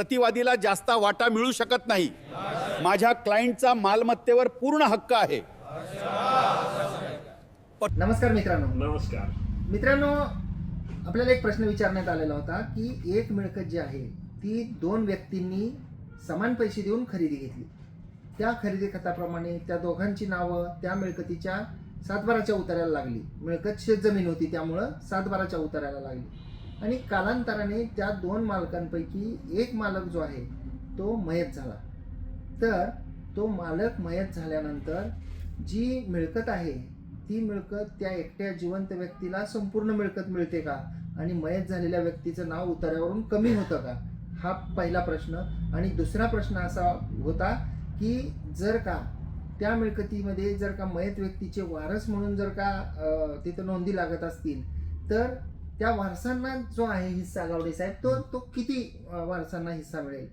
प्रतिवादीला जास्त वाटा मिळू शकत नाही. माझ्या क्लायंटचा मालमत्तेवर पूर्ण हक्क आहे. नमस्कार मित्रांनो. नमस्कार. मित्रांनो आपल्याला एक प्रश्न विचारण्यात आलेला होता की एक मिळकत जी आहे ती दोन व्यक्तींनी समान पैसे देऊन खरेदी घेतली. त्या खरेदी खताप्रमाणे त्या दोघांची नावं त्या मिळकतीच्या सातबाराच्या उतार्याला लागली. मिळकत शेतजमीन होती त्यामुळं सातबाराच्या उतार्याला लागली. आणि कालांतराने त्या दोन मालकांपैकी एक मालक जो आहे तो मयत झाला. तर तो मालक मयत झाल्यानंतर जी मिळकत आहे ती मिळकत त्या एकट्या जिवंत व्यक्तीला संपूर्ण मिळकत मिळते का? आणि मयत झालेल्या व्यक्तीचं नाव उतार्यावरून कमी होतं का? हा पहिला प्रश्न. आणि दुसरा प्रश्न असा होता की जर का त्या मिळकतीमध्ये जर का मयत व्यक्तीचे वारस म्हणून जर का तिथं नोंदी लागत असतील तर त्या वारसांना जो आहे हिस्सा गावडे साहेब तो तो किती वारसांना हिस्सा मिळेल?